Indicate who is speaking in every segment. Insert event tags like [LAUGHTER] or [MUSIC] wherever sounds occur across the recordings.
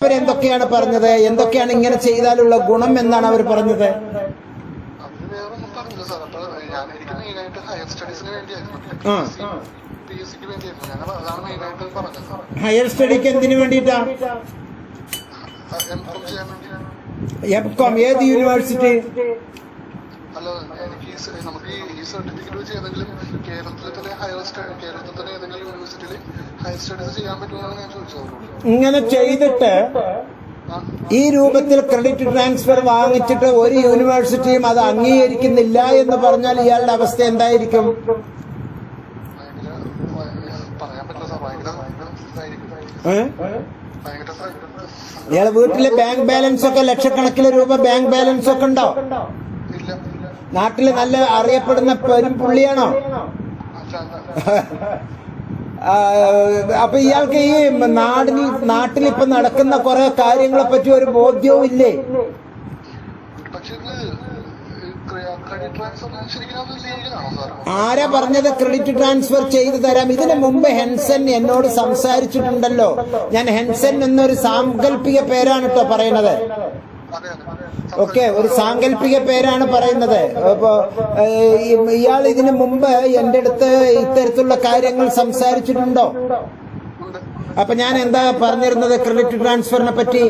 Speaker 1: അവരെന്തൊക്കെയാണ് പറഞ്ഞത്? എന്തൊക്കെയാണ് ഇങ്ങനെ ചെയ്താലുള്ള ഗുണം എന്നാണ് അവർ പറഞ്ഞത്?
Speaker 2: ഹയർ
Speaker 1: സ്റ്റഡിക്ക് എന്തിനു വേണ്ടിട്ടാ
Speaker 2: എം കോം
Speaker 1: ഏത് യൂണിവേഴ്സിറ്റി
Speaker 2: അല്ല എനിക്ക് നമുക്ക് ഈ- സർട്ടിഫിക്കറ്റ് ഹയർ ഏതെങ്കിലും യൂണിവേഴ്സിറ്റിയിൽ
Speaker 1: ഇങ്ങനെ ചെയ്തിട്ട് ഈ രൂപത്തിൽ ക്രെഡിറ്റ് ട്രാൻസ്ഫർ വാങ്ങിച്ചിട്ട് ഒരു യൂണിവേഴ്സിറ്റിയും അത് അംഗീകരിക്കുന്നില്ല എന്ന് പറഞ്ഞാൽ ഇയാളുടെ അവസ്ഥ എന്തായിരിക്കും? ഇയാളെ വീട്ടിലെ ബാങ്ക് ബാലൻസ് ഒക്കെ ലക്ഷക്കണക്കിന് രൂപ ബാങ്ക് ബാലൻസ് ഒക്കെ ഉണ്ടോ? നാട്ടിൽ നല്ല അറിയപ്പെടുന്ന പെരും പുള്ളിയാണോ [LAUGHS] അപ്പൊ ഇയാൾക്ക് ഈ നാടിൽ നാട്ടിൽ ഇപ്പൊ നടക്കുന്ന കുറെ കാര്യങ്ങളെ പറ്റി ഒരു ബോധ്യവും ഇല്ലേ? ആരാ പറഞ്ഞത് ക്രെഡിറ്റ് ട്രാൻസ്ഫർ ചെയ്തു തരാം? ഇതിനു മുമ്പ് ഹെൻസൻ എന്നോട് സംസാരിച്ചിട്ടുണ്ടല്ലോ. ഞാൻ ഹെൻസൻ എന്നൊരു സാങ്കല്പിക പേരാണ് കേട്ടോ
Speaker 2: അതെ
Speaker 1: ഓക്കെ ഒരു സാങ്കല്പിക പേരാണ് പറയുന്നത്. അപ്പോ ഇയാൾ ഇതിനു മുമ്പ് എന്റെ അടുത്ത് ഇത്തരത്തിലുള്ള കാര്യങ്ങൾ സംസാരിച്ചിട്ടുണ്ടോ? അപ്പൊ ഞാൻ എന്താ പറഞ്ഞിരുന്നത് ക്രെഡിറ്റ് ട്രാൻസ്ഫറിനെ പറ്റി?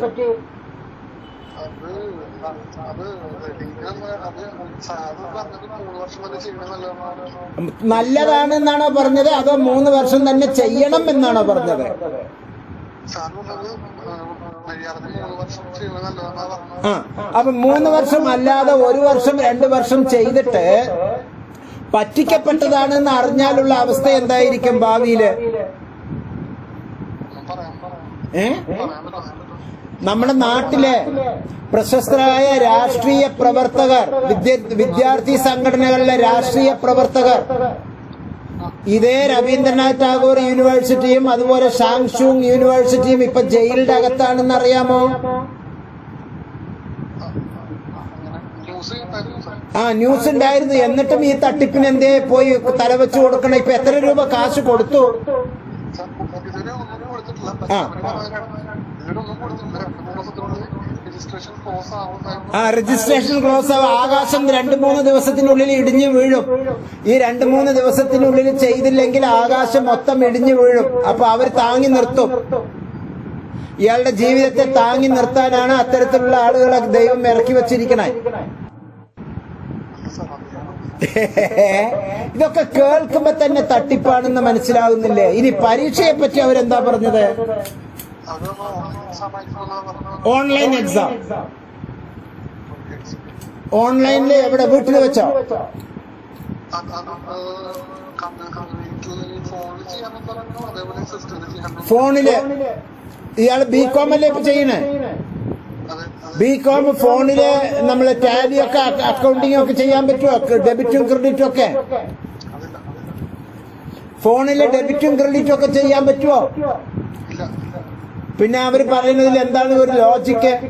Speaker 1: നല്ലതാണെന്നാണോ പറഞ്ഞത്? അതോ മൂന്ന് വർഷം തന്നെ ചെയ്യണം എന്നാണോ പറഞ്ഞത്? അപ്പൊ മൂന്ന് വർഷം അല്ലാതെ ഒരു വർഷം രണ്ട് വർഷം ചെയ്തിട്ട് പറ്റിക്കപ്പെട്ടതാണെന്ന് അറിഞ്ഞാലുള്ള അവസ്ഥ എന്തായിരിക്കും
Speaker 2: ഭാവിയിൽ?
Speaker 1: ഏ? നമ്മുടെ നാട്ടിലെ പ്രശസ്തരായ രാഷ്ട്രീയ പ്രവർത്തകർ വിദ്യാർത്ഥി സംഘടനകളിലെ രാഷ്ട്രീയ പ്രവർത്തകർ ഇതേ രവീന്ദ്രനാഥ് ടാഗോർ യൂണിവേഴ്സിറ്റിയും അതുപോലെ സാങ്ഷൂങ് യൂണിവേഴ്സിറ്റിയും ഇപ്പൊ ജയിലിന്റെ അകത്താണെന്ന് അറിയാമോ ആ ന്യൂസ് ഉണ്ടായിരുന്നു എന്നിട്ടും ഈ തട്ടിപ്പിന് എന്തേ പോയി തലവെച്ച് കൊടുക്കണം. ഇപ്പൊ എത്ര രൂപ കാശ് കൊടുത്തു? ആ. ആ രജിസ്ട്രേഷൻ ക്ലോസ് ആവും. ആകാശം രണ്ട് മൂന്ന് ദിവസത്തിനുള്ളിൽ ഇടിഞ്ഞു വീഴും. ഈ രണ്ട് മൂന്ന് ദിവസത്തിനുള്ളിൽ ചെയ്തില്ലെങ്കിൽ ആകാശം മൊത്തം ഇടിഞ്ഞു വീഴും. അപ്പൊ അവർ താങ്ങി നിർത്തും. ഇയാളുടെ ജീവിതത്തെ താങ്ങി നിർത്താനാണ് അത്തരത്തിലുള്ള ആളുകളെ ദൈവം ഇറക്കി വെച്ചിരിക്കണേ. ഇതൊക്കെ കേൾക്കുമ്പോ തന്നെ തട്ടിപ്പാണെന്ന് മനസ്സിലാവുന്നില്ലേ? ഇനി പരീക്ഷയെ പറ്റി അവരെന്താ പറഞ്ഞത്? ഓൺലൈൻ എക്സാം ഓൺലൈനിൽ എവിടെ? വീട്ടിൽ വെച്ചോ?
Speaker 2: ഫോണിൽ.
Speaker 1: ഇയാൾ ബി കോം അല്ലേ ഇപ്പൊ ചെയ്യണേ? ബി കോം ഫോണിൽ നമ്മൾ ടാലി ഒക്കെ അക്കൗണ്ടിങ് ഒക്കെ ചെയ്യാൻ പറ്റുമോ ഡെബിറ്റും ക്രെഡിറ്റും ഒക്കെ? ഫോണിൽ ഡെബിറ്റും ക്രെഡിറ്റും ഒക്കെ ചെയ്യാൻ പറ്റുമോ പിന്നെ അവർ പറയുന്നതിൽ എന്താണ് ഒരു ലോജിക്ക്